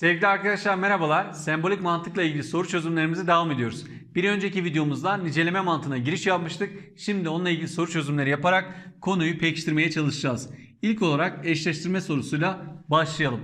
Sevgili arkadaşlar merhabalar. Sembolik mantıkla ilgili soru çözümlerimize devam ediyoruz. Bir önceki videomuzda niceleme mantığına giriş yapmıştık. Şimdi onunla ilgili soru çözümleri yaparak konuyu pekiştirmeye çalışacağız. İlk olarak eşleştirme sorusuyla başlayalım.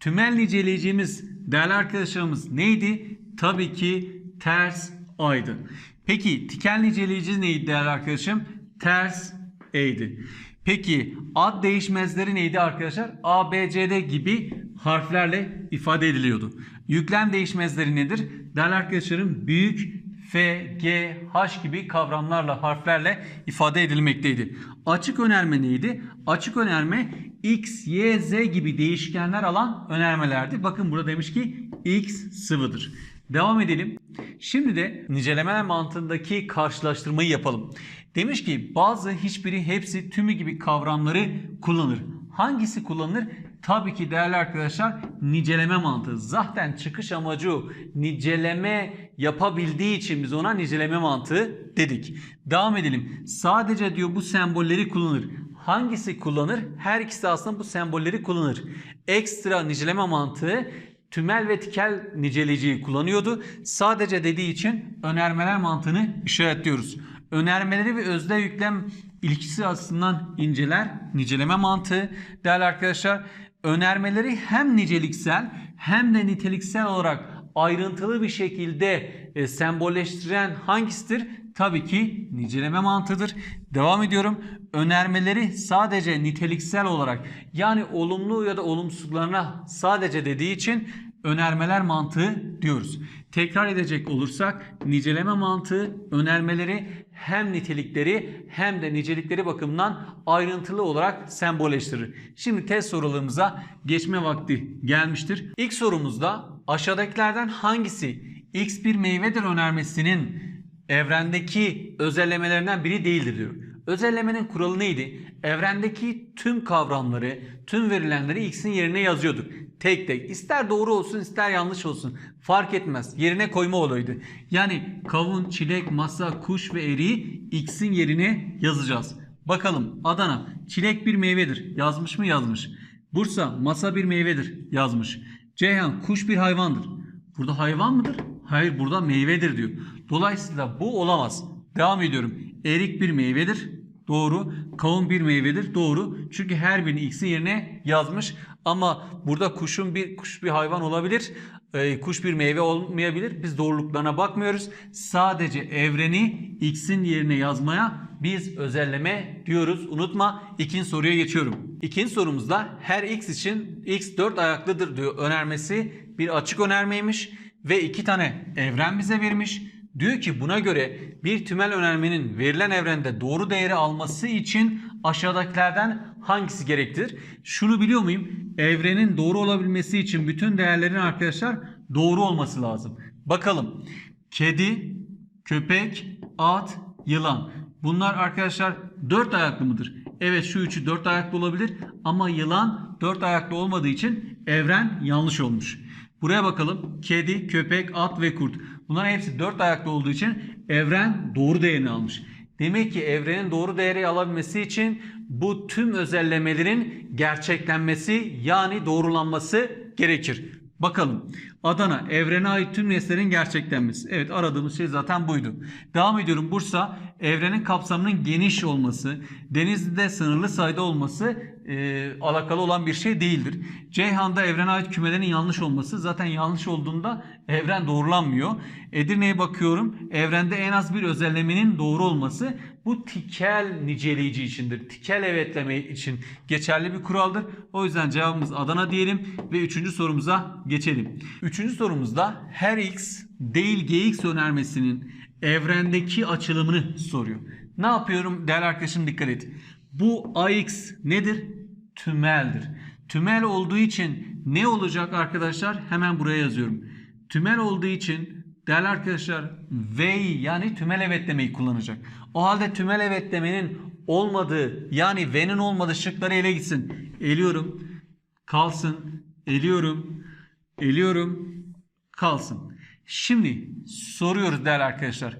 Tümel niceleyicimiz değerli arkadaşlarımız neydi? Tabii ki ters aydı. Peki tikel niceleyicimiz neydi değerli arkadaşım? Ters e'ydi. Peki ad değişmezleri neydi arkadaşlar? A, B, C, D gibi harflerle ifade ediliyordu. Yüklem değişmezleri nedir? Değerli arkadaşlarım büyük F, G, H gibi kavramlarla harflerle ifade edilmekteydi. Açık önerme neydi? Açık önerme X, Y, Z gibi değişkenler alan önermelerdi. Bakın burada demiş ki X sıvıdır. Devam edelim. Şimdi de nicelemeler mantığındaki karşılaştırmayı yapalım. Demiş ki bazı, hiçbiri, hepsi, tümü gibi kavramları kullanır. Hangisi kullanılır? Tabii ki değerli arkadaşlar niceleme mantığı. Zaten çıkış amacı o. niceleme yapabildiği için biz ona niceleme mantığı dedik. Devam edelim. Sadece diyor bu sembolleri kullanır. Hangisi kullanır? Her ikisi aslında bu sembolleri kullanır. Ekstra niceleme mantığı tümel ve tikel niceleyiciyi kullanıyordu. Sadece dediği için önermeler mantığını işaretliyoruz. Önermeleri ve özde yüklem ilişkisi açısından inceler niceleme mantığı. Değerli arkadaşlar önermeleri hem niceliksel hem de niteliksel olarak ayrıntılı bir şekilde e, sembolleştiren hangisidir? Tabii ki niceleme mantığıdır. Devam ediyorum. Önermeleri sadece niteliksel olarak yani olumlu ya da olumsuzlarına sadece dediği için önermeler mantığı diyoruz. Tekrar edecek olursak niceleme mantığı önermeleri hem nitelikleri hem de nicelikleri bakımından ayrıntılı olarak sembolleştirir. Şimdi test sorularımıza geçme vakti gelmiştir. İlk sorumuzda aşağıdakilerden hangisi X bir meyvedir önermesinin evrendeki özellemelerinden biri değildir diyor. Özellemenin kuralı neydi? Evrendeki tüm kavramları, tüm verilenleri x'in yerine yazıyorduk. Tek tek. İster doğru olsun ister yanlış olsun. Fark etmez. Yerine koyma olayıydı. Yani kavun, çilek, masa, kuş ve eriği x'in yerine yazacağız. Bakalım Adana çilek bir meyvedir. Yazmış mı yazmış. Bursa masa bir meyvedir. Yazmış. Ceyhan kuş bir hayvandır. Burada hayvan mıdır? Hayır burada meyvedir diyor. Dolayısıyla bu olamaz. Devam ediyorum. Erik bir meyvedir. Doğru. Kavun bir meyvedir. Doğru. Çünkü her birini x'in yerine yazmış. Ama burada kuşun bir kuş bir hayvan olabilir. Ee, kuş bir meyve olmayabilir. Biz doğruluklarına bakmıyoruz. Sadece evreni x'in yerine yazmaya biz özelleme diyoruz. Unutma. İkinci soruya geçiyorum. İkinci sorumuzda her x için x 4 ayaklıdır diyor önermesi bir açık önermeymiş ve iki tane evren bize vermiş. Diyor ki buna göre bir tümel önermenin verilen evrende doğru değeri alması için aşağıdakilerden hangisi gerektir? Şunu biliyor muyum? Evrenin doğru olabilmesi için bütün değerlerin arkadaşlar doğru olması lazım. Bakalım. Kedi, köpek, at, yılan. Bunlar arkadaşlar dört ayaklı mıdır? Evet şu üçü dört ayaklı olabilir ama yılan dört ayaklı olmadığı için evren yanlış olmuş. Buraya bakalım. Kedi, köpek, at ve kurt. Bunların hepsi dört ayaklı olduğu için evren doğru değerini almış. Demek ki evrenin doğru değeri alabilmesi için bu tüm özellemelerin gerçeklenmesi yani doğrulanması gerekir. Bakalım. Adana evrene ait tüm nesnelerin gerçeklenmesi. Evet aradığımız şey zaten buydu. Devam ediyorum. Bursa evrenin kapsamının geniş olması, denizde sınırlı sayıda olması e, alakalı olan bir şey değildir. Ceyhan'da evrene ait kümelerin yanlış olması zaten yanlış olduğunda evren doğrulanmıyor. Edirne'ye bakıyorum. Evrende en az bir özellemenin doğru olması bu tikel niceleyici içindir. Tikel evetleme için geçerli bir kuraldır. O yüzden cevabımız Adana diyelim ve üçüncü sorumuza geçelim. Üçüncü sorumuzda her x değil gx önermesinin evrendeki açılımını soruyor. Ne yapıyorum değerli arkadaşım dikkat et. Bu ax nedir? Tümeldir. Tümel olduğu için ne olacak arkadaşlar? Hemen buraya yazıyorum. Tümel olduğu için değerli arkadaşlar V'yi yani tümel evetlemeyi kullanacak. O halde tümel evetlemenin olmadığı yani V'nin olmadığı şıkları ele gitsin. Eliyorum. Kalsın. Eliyorum. Eliyorum. Kalsın. Şimdi soruyoruz değerli arkadaşlar.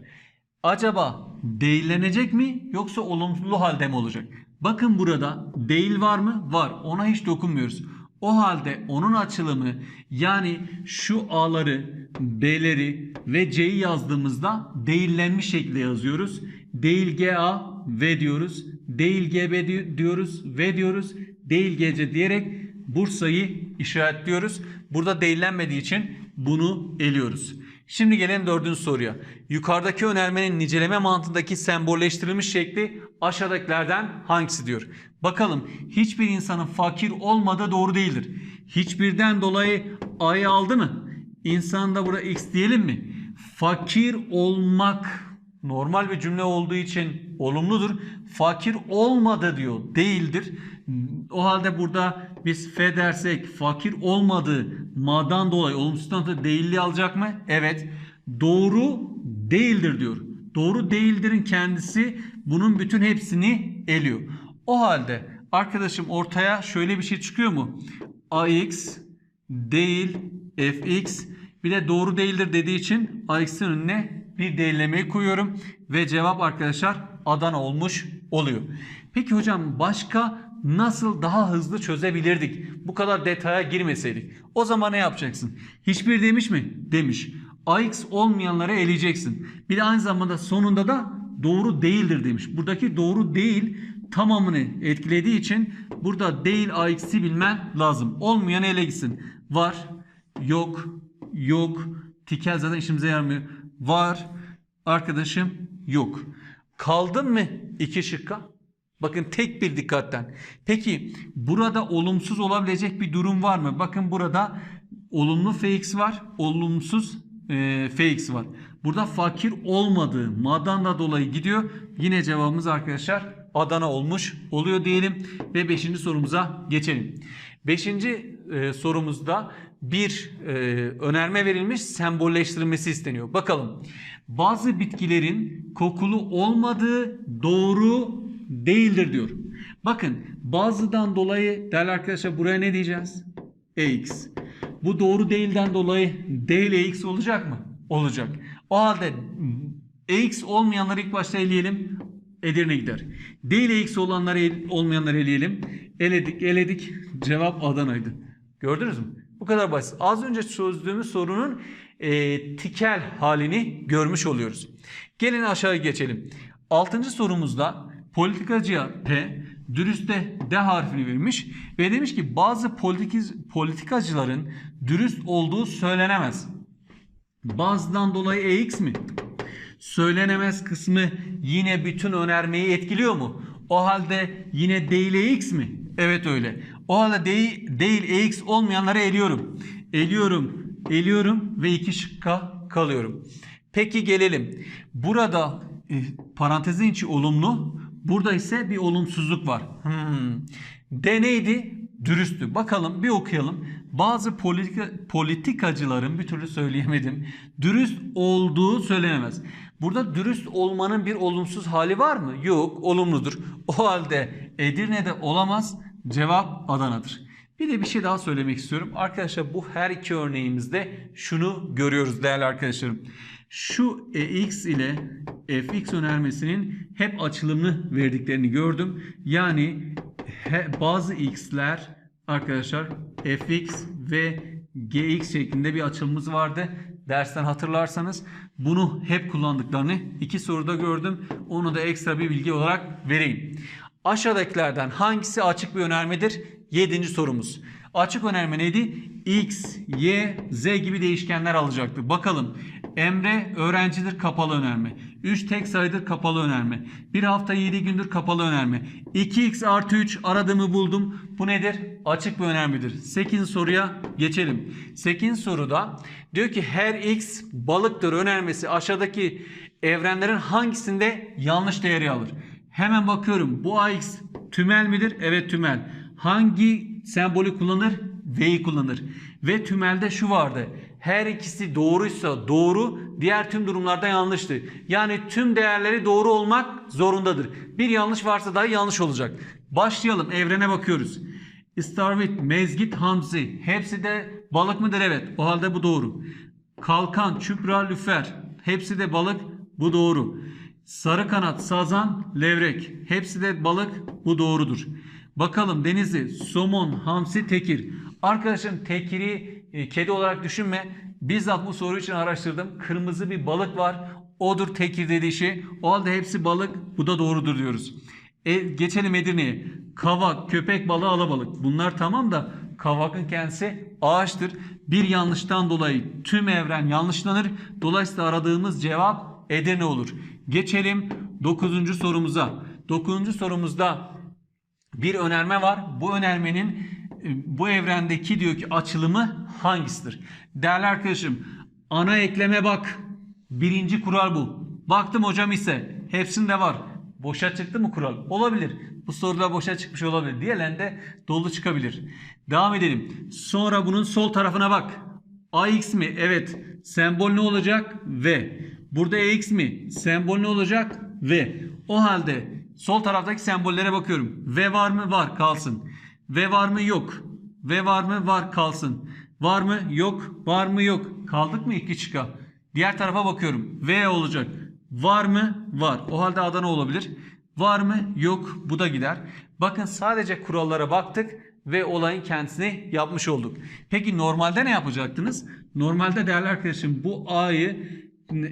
Acaba değillenecek mi yoksa olumsuzlu halde mi olacak? Bakın burada değil var mı? Var. Ona hiç dokunmuyoruz. O halde onun açılımı yani şu A'ları, B'leri ve C'yi yazdığımızda değillenmiş şekilde yazıyoruz. Değil GA ve diyoruz. Değil GB di- diyoruz ve diyoruz. Değil GC diyerek Bursa'yı işaretliyoruz. Burada değillenmediği için bunu eliyoruz. Şimdi gelelim dördüncü soruya. Yukarıdaki önermenin niceleme mantığındaki sembolleştirilmiş şekli aşağıdakilerden hangisi diyor. Bakalım hiçbir insanın fakir olmadığı doğru değildir. Hiçbirden dolayı A'yı aldı mı? İnsanda burada X diyelim mi? Fakir olmak normal bir cümle olduğu için olumludur. Fakir olmadı diyor. Değildir. O halde burada biz F dersek fakir olmadığı ma'dan dolayı olumsuzdan dolayı değilliği alacak mı? Evet. Doğru değildir diyor. Doğru değildirin kendisi bunun bütün hepsini eliyor. O halde arkadaşım ortaya şöyle bir şey çıkıyor mu? AX değil fx bir de doğru değildir dediği için AX'in önüne bir değillemeyi koyuyorum ve cevap arkadaşlar Adana olmuş oluyor. Peki hocam başka nasıl daha hızlı çözebilirdik? Bu kadar detaya girmeseydik. O zaman ne yapacaksın? Hiçbir demiş mi? Demiş. AX olmayanları eleyeceksin. Bir de aynı zamanda sonunda da doğru değildir demiş. Buradaki doğru değil tamamını etkilediği için burada değil AX'i bilmen lazım. Olmayan ele gitsin. Var, yok, yok. Tikel zaten işimize yaramıyor. Var, arkadaşım yok. Kaldın mı iki şıkka? Bakın tek bir dikkatten. Peki burada olumsuz olabilecek bir durum var mı? Bakın burada olumlu fx var, olumsuz e, fx var. Burada fakir olmadığı madan da dolayı gidiyor. Yine cevabımız arkadaşlar Adana olmuş oluyor diyelim ve 5. sorumuza geçelim. 5. E, sorumuzda bir e, önerme verilmiş sembolleştirilmesi isteniyor. Bakalım bazı bitkilerin kokulu olmadığı doğru değildir diyor. Bakın bazıdan dolayı değerli arkadaşlar buraya ne diyeceğiz? X. Bu doğru değilden dolayı D ile X olacak mı? Olacak. O halde X olmayanları ilk başta eleyelim. Edirne gider. D ile X olanları el- olmayanları eleyelim. Eledik eledik. Cevap Adana'ydı. Gördünüz mü? Bu kadar basit. Az önce çözdüğümüz sorunun e, tikel halini görmüş oluyoruz. Gelin aşağıya geçelim. Altıncı sorumuzda politikacıya P, dürüste D harfini vermiş ve demiş ki bazı politikiz- politikacıların dürüst olduğu söylenemez. Bazıdan dolayı EX mi? Söylenemez kısmı yine bütün önermeyi etkiliyor mu? O halde yine değil EX mi? Evet öyle. O halde değil, değil EX olmayanları eliyorum. Eliyorum, eliyorum ve iki şıkka kalıyorum. Peki gelelim. Burada e, parantezin içi olumlu. Burada ise bir olumsuzluk var. Hmm. D neydi? Dürüsttü. Bakalım bir okuyalım. Bazı politika, politikacıların bir türlü söyleyemedim. Dürüst olduğu söylenemez. Burada dürüst olmanın bir olumsuz hali var mı? Yok, olumludur. O halde Edirne'de olamaz. Cevap Adana'dır. Bir de bir şey daha söylemek istiyorum. Arkadaşlar bu her iki örneğimizde şunu görüyoruz değerli arkadaşlarım. Şu EX ile FX önermesinin hep açılımını verdiklerini gördüm. Yani bazı x'ler arkadaşlar fx ve gx şeklinde bir açılımımız vardı. Dersten hatırlarsanız bunu hep kullandıklarını iki soruda gördüm. Onu da ekstra bir bilgi olarak vereyim. Aşağıdakilerden hangisi açık bir önermedir? Yedinci sorumuz. Açık önerme neydi? X, Y, Z gibi değişkenler alacaktı. Bakalım. Emre öğrencidir kapalı önerme. 3 tek sayıdır kapalı önerme. 1 hafta 7 gündür kapalı önerme. 2x artı 3 aradığımı buldum. Bu nedir? Açık bir önermedir. 8 soruya geçelim. 8 soruda diyor ki her x balıktır önermesi aşağıdaki evrenlerin hangisinde yanlış değeri alır? Hemen bakıyorum. Bu ax tümel midir? Evet tümel. Hangi sembolü kullanır? V'yi kullanır. Ve tümelde şu vardı. Her ikisi doğruysa doğru, diğer tüm durumlarda yanlıştı. Yani tüm değerleri doğru olmak zorundadır. Bir yanlış varsa dahi yanlış olacak. Başlayalım. Evrene bakıyoruz. Starvit, mezgit, hamsi. Hepsi de balık mıdır? Evet. O halde bu doğru. Kalkan, çupra, lüfer. Hepsi de balık. Bu doğru. Sarı kanat, sazan, levrek. Hepsi de balık. Bu doğrudur. Bakalım denizli, somon, hamsi, tekir. Arkadaşım tekiri e, kedi olarak düşünme. Bizzat bu soru için araştırdım. Kırmızı bir balık var. Odur tekir dediği şey. O halde hepsi balık. Bu da doğrudur diyoruz. E, geçelim Edirne'ye. Kavak, köpek balığı, alabalık. Bunlar tamam da kavakın kendisi ağaçtır. Bir yanlıştan dolayı tüm evren yanlışlanır. Dolayısıyla aradığımız cevap Edirne olur. Geçelim 9. sorumuza. 9. sorumuzda bir önerme var. Bu önermenin e, bu evrendeki diyor ki açılımı hangisidir? Değerli arkadaşım ana ekleme bak. Birinci kural bu. Baktım hocam ise hepsinde var. Boşa çıktı mı kural? Olabilir. Bu soruda boşa çıkmış olabilir. Diğerlerinde dolu çıkabilir. Devam edelim. Sonra bunun sol tarafına bak. AX mi? Evet. Sembol ne olacak? V. Burada EX mi? Sembol ne olacak? V. O halde sol taraftaki sembollere bakıyorum. V var mı? Var. Kalsın. V var mı? Yok. V var mı? Var. Kalsın. Var mı? Yok. Var mı? Yok. Kaldık mı? İki çıka. Diğer tarafa bakıyorum. V olacak. Var mı? Var. O halde Adana olabilir. Var mı? Yok. Bu da gider. Bakın sadece kurallara baktık ve olayın kendisini yapmış olduk. Peki normalde ne yapacaktınız? Normalde değerli arkadaşım bu A'yı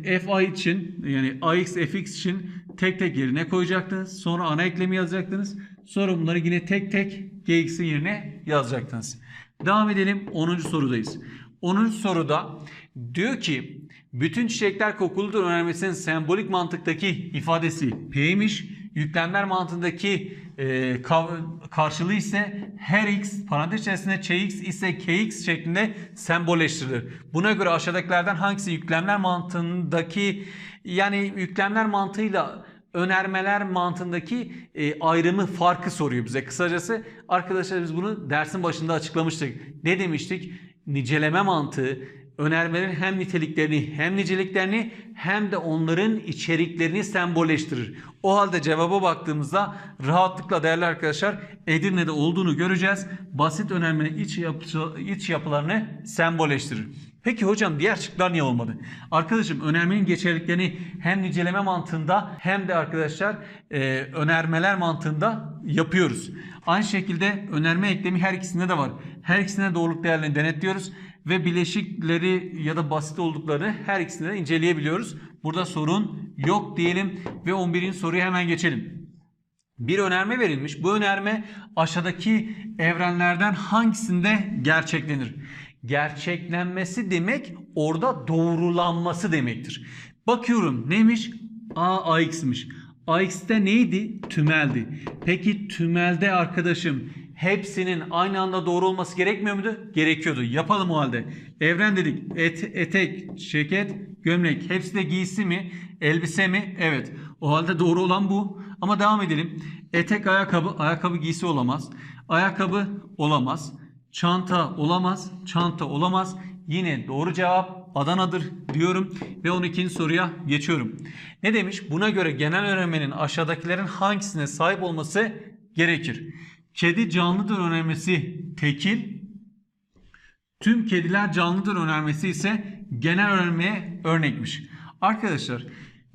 fi için yani ax fx için tek tek yerine koyacaktınız. Sonra ana eklemi yazacaktınız. Sonra bunları yine tek tek gx'in yerine yazacaktınız. Devam edelim 10. sorudayız. 10. soruda diyor ki bütün çiçekler kokuludur önermesinin sembolik mantıktaki ifadesi P'ymiş. Yüklemler mantığındaki e, kav- karşılığı ise her x parantez içerisinde çx ise kx şeklinde sembolleştirilir. Buna göre aşağıdakilerden hangisi yüklemler mantığındaki yani yüklemler mantığıyla önermeler mantığındaki e, ayrımı farkı soruyor bize. Kısacası arkadaşlar biz bunu dersin başında açıklamıştık. Ne demiştik? Niceleme mantığı önermelerin hem niteliklerini hem niceliklerini hem de onların içeriklerini sembolleştirir. O halde cevaba baktığımızda rahatlıkla değerli arkadaşlar Edirne'de olduğunu göreceğiz. Basit önermenin iç, yapı, iç yapılarını sembolleştirir. Peki hocam diğer şıklar niye olmadı? Arkadaşım önermenin geçerliliklerini hem niceleme mantığında hem de arkadaşlar e, önermeler mantığında yapıyoruz. Aynı şekilde önerme eklemi her ikisinde de var. Her ikisine doğruluk değerlerini denetliyoruz ve bileşikleri ya da basit olduklarını her ikisinde de inceleyebiliyoruz. Burada sorun yok diyelim ve 11. soruya hemen geçelim. Bir önerme verilmiş. Bu önerme aşağıdaki evrenlerden hangisinde gerçeklenir? Gerçeklenmesi demek orada doğrulanması demektir. Bakıyorum neymiş? A AX'miş. AX'te neydi? Tümeldi. Peki tümelde arkadaşım hepsinin aynı anda doğru olması gerekmiyor muydu? Gerekiyordu. Yapalım o halde. Evren dedik. Et, etek, ceket, gömlek. Hepsi de giysi mi? Elbise mi? Evet. O halde doğru olan bu. Ama devam edelim. Etek ayakkabı, ayakkabı giysi olamaz. Ayakkabı olamaz. Çanta olamaz. Çanta olamaz. Yine doğru cevap Adana'dır diyorum ve 12. soruya geçiyorum. Ne demiş? Buna göre genel öğrenmenin aşağıdakilerin hangisine sahip olması gerekir? Kedi canlıdır önermesi tekil, tüm kediler canlıdır önermesi ise genel önermeye örnekmiş. Arkadaşlar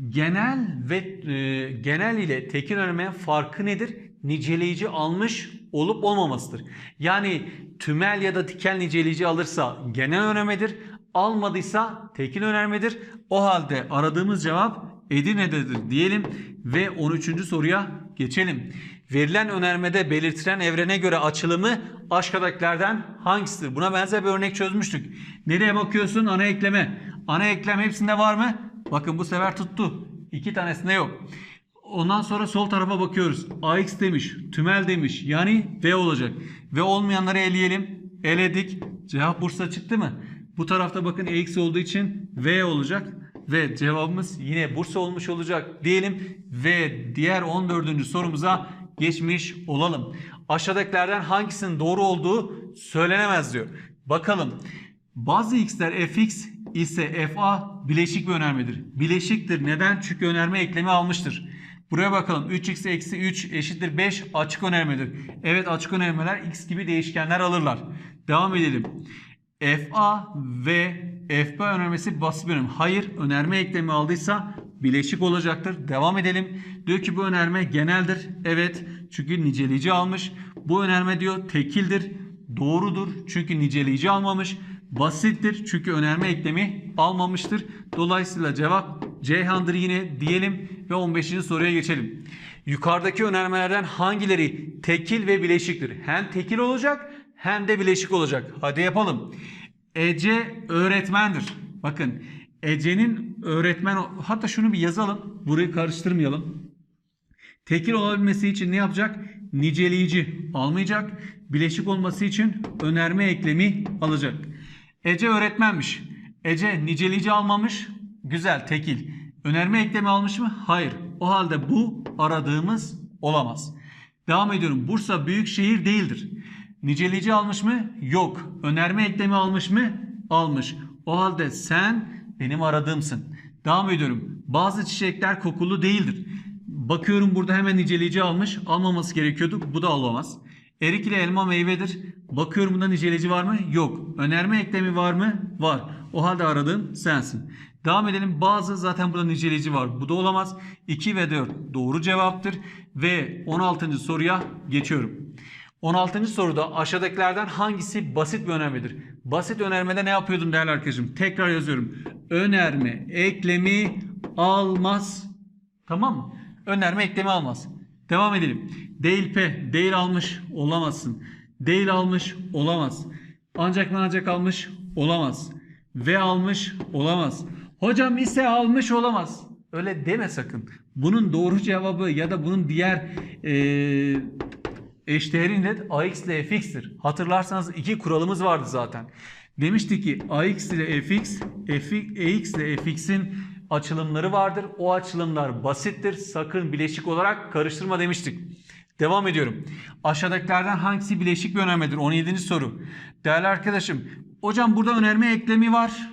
genel ve e, genel ile tekil önermenin farkı nedir? Niceleyici almış olup olmamasıdır. Yani tümel ya da tikel niceleyici alırsa genel önermedir. Almadıysa tekil önermedir. O halde aradığımız cevap Edirne'dedir diyelim ve 13. soruya geçelim. Verilen önermede belirtilen evrene göre açılımı aşağıdakilerden hangisidir? Buna benzer bir örnek çözmüştük. Nereye bakıyorsun? Ana ekleme. Ana eklem hepsinde var mı? Bakın bu sefer tuttu. İki tanesinde yok. Ondan sonra sol tarafa bakıyoruz. AX demiş, tümel demiş. Yani V olacak. V olmayanları eleyelim. Eledik. Cevap Bursa çıktı mı? Bu tarafta bakın EX olduğu için V olacak. Ve cevabımız yine Bursa olmuş olacak diyelim. Ve diğer 14. sorumuza geçmiş olalım. Aşağıdakilerden hangisinin doğru olduğu söylenemez diyor. Bakalım. Bazı x'ler fx ise fa bileşik bir önermedir. Bileşiktir. Neden? Çünkü önerme eklemi almıştır. Buraya bakalım. 3x eksi 3 eşittir 5 açık önermedir. Evet açık önermeler x gibi değişkenler alırlar. Devam edelim. fa ve fb önermesi basit bir önerme. Hayır önerme eklemi aldıysa bileşik olacaktır. Devam edelim. Diyor ki bu önerme geneldir. Evet çünkü niceleyici almış. Bu önerme diyor tekildir. doğrudur çünkü niceleyici almamış. Basittir çünkü önerme eklemi almamıştır. Dolayısıyla cevap Ceyhan'dır yine diyelim ve 15. soruya geçelim. Yukarıdaki önermelerden hangileri tekil ve bileşiktir? Hem tekil olacak hem de bileşik olacak. Hadi yapalım. Ece öğretmendir. Bakın Ece'nin öğretmen hatta şunu bir yazalım. Burayı karıştırmayalım. Tekil olabilmesi için ne yapacak? Niceleyici almayacak. Bileşik olması için önerme eklemi alacak. Ece öğretmenmiş. Ece niceleyici almamış. Güzel tekil. Önerme eklemi almış mı? Hayır. O halde bu aradığımız olamaz. Devam ediyorum. Bursa büyük şehir değildir. Niceleyici almış mı? Yok. Önerme eklemi almış mı? Almış. O halde sen benim aradığımsın. Devam ediyorum. Bazı çiçekler kokulu değildir. Bakıyorum burada hemen niceleyici almış. Almaması gerekiyordu. Bu da olamaz. Erik ile elma meyvedir. Bakıyorum bunda niceleyici var mı? Yok. Önerme eklemi var mı? Var. O halde aradığım sensin. Devam edelim. Bazı zaten burada niceleyici var. Bu da olamaz. 2 ve 4 doğru cevaptır. Ve 16. soruya geçiyorum. 16. soruda aşağıdakilerden hangisi basit bir önermedir? Basit önermede ne yapıyordum değerli arkadaşım? Tekrar yazıyorum. Önerme eklemi almaz. Tamam mı? Önerme eklemi almaz. Devam edelim. Değil P. Değil almış olamazsın. Değil almış olamaz. Ancak ancak almış olamaz. Ve almış olamaz. Hocam ise almış olamaz. Öyle deme sakın. Bunun doğru cevabı ya da bunun diğer eee eşdeğeri net ax ile fx'tir. Hatırlarsanız iki kuralımız vardı zaten. Demişti ki ax ile fx, ax ile fx'in açılımları vardır. O açılımlar basittir. Sakın bileşik olarak karıştırma demiştik. Devam ediyorum. Aşağıdakilerden hangisi bileşik bir önermedir? 17. soru. Değerli arkadaşım, hocam burada önerme eklemi var.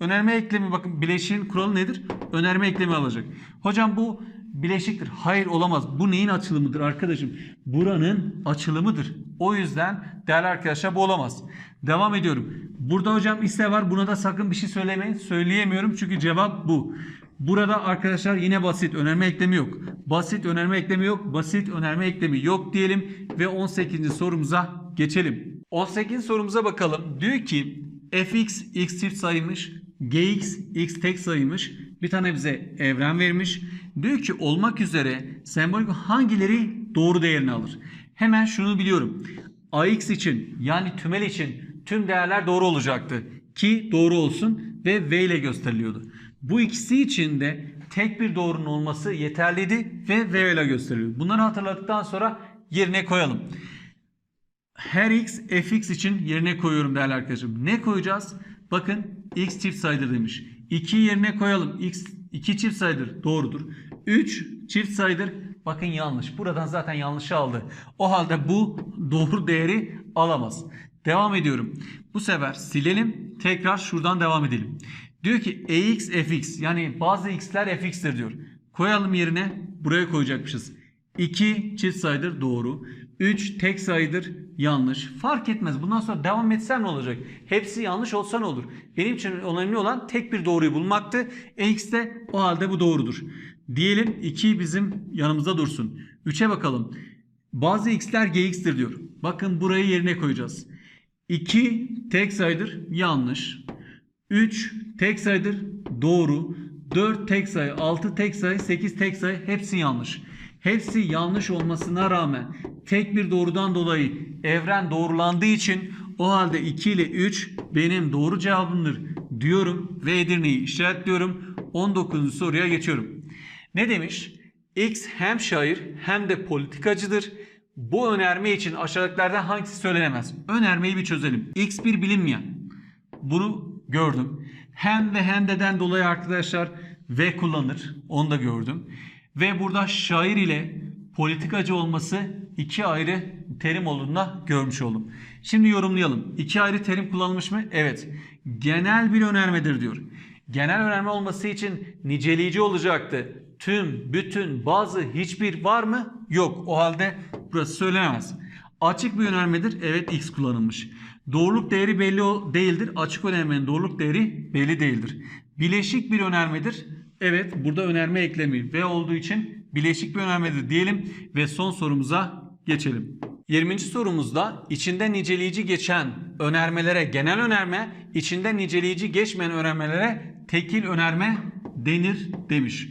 Önerme eklemi bakın bileşiğin kuralı nedir? Önerme eklemi alacak. Hocam bu bileşiktir. Hayır olamaz. Bu neyin açılımıdır arkadaşım? Buranın açılımıdır. O yüzden değerli arkadaşlar bu olamaz. Devam ediyorum. Burada hocam ise var. Buna da sakın bir şey söylemeyin. Söyleyemiyorum çünkü cevap bu. Burada arkadaşlar yine basit önerme eklemi yok. Basit önerme eklemi yok. Basit önerme eklemi yok diyelim ve 18. sorumuza geçelim. 18 sorumuza bakalım. Diyor ki fx x çift sayıymış, gx x tek sayıymış. Bir tane bize evren vermiş. Diyor ki olmak üzere sembolik hangileri doğru değerini alır? Hemen şunu biliyorum. ax için yani tümel için tüm değerler doğru olacaktı. Ki doğru olsun ve v ile gösteriliyordu. Bu ikisi için de tek bir doğrunun olması yeterliydi ve v ile gösteriliyor. Bunları hatırladıktan sonra yerine koyalım. Her x fx için yerine koyuyorum değerli arkadaşım. Ne koyacağız? Bakın x çift sayıdır demiş. 2 yerine koyalım. x 2 çift sayıdır. Doğrudur. 3 çift sayıdır. Bakın yanlış. Buradan zaten yanlışı aldı. O halde bu doğru değeri alamaz. Devam ediyorum. Bu sefer silelim. Tekrar şuradan devam edelim. Diyor ki ax fx yani bazı x'ler fx'tir diyor. Koyalım yerine buraya koyacakmışız. 2 çift sayıdır doğru. 3 tek sayıdır yanlış. Fark etmez. Bundan sonra devam etsem ne olacak? Hepsi yanlış olsa ne olur? Benim için önemli olan tek bir doğruyu bulmaktı. X de o halde bu doğrudur. Diyelim 2 bizim yanımızda dursun. 3'e bakalım. Bazı x'ler gx'tir diyor. Bakın burayı yerine koyacağız. 2 tek sayıdır yanlış. 3 tek sayıdır doğru. 4 tek sayı, 6 tek sayı, 8 tek sayı hepsi yanlış. Hepsi yanlış olmasına rağmen tek bir doğrudan dolayı evren doğrulandığı için o halde 2 ile 3 benim doğru cevabımdır diyorum ve Edirne'yi işaretliyorum. 19. soruya geçiyorum. Ne demiş? X hem şair hem de politikacıdır. Bu önerme için aşağıdakilerden hangisi söylenemez? Önermeyi bir çözelim. X bir bilinmeyen. Bunu gördüm. Hem ve hem deden dolayı arkadaşlar ve kullanır. Onu da gördüm. Ve burada şair ile politikacı olması iki ayrı terim olduğunu görmüş oldum. Şimdi yorumlayalım. İki ayrı terim kullanılmış mı? Evet. Genel bir önermedir diyor. Genel önerme olması için niceleyici olacaktı. Tüm, bütün, bazı, hiçbir var mı? Yok. O halde burası söylenemez. Açık bir önermedir. Evet X kullanılmış. Doğruluk değeri belli değildir. Açık önermenin doğruluk değeri belli değildir. Bileşik bir önermedir. Evet burada önerme eklemi V olduğu için bileşik bir önermedir diyelim ve son sorumuza geçelim. 20. sorumuzda içinde niceleyici geçen önermelere genel önerme, içinde niceleyici geçmeyen önermelere tekil önerme denir demiş.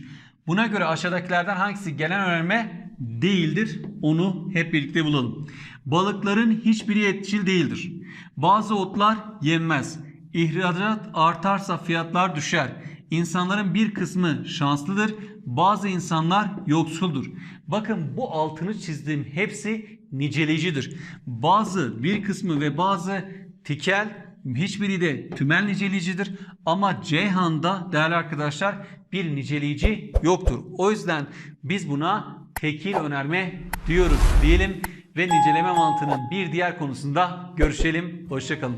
Buna göre aşağıdakilerden hangisi genel önerme değildir? Onu hep birlikte bulalım. Balıkların hiçbiri etçil değildir. Bazı otlar yenmez. İhracat artarsa fiyatlar düşer. İnsanların bir kısmı şanslıdır. Bazı insanlar yoksuldur. Bakın bu altını çizdiğim hepsi niceleyicidir. Bazı bir kısmı ve bazı tikel hiçbiri de tümel niceleyicidir. Ama Ceyhan'da değerli arkadaşlar bir niceleyici yoktur. O yüzden biz buna tekil önerme diyoruz diyelim ve niceleme mantığının bir diğer konusunda görüşelim. Hoşçakalın.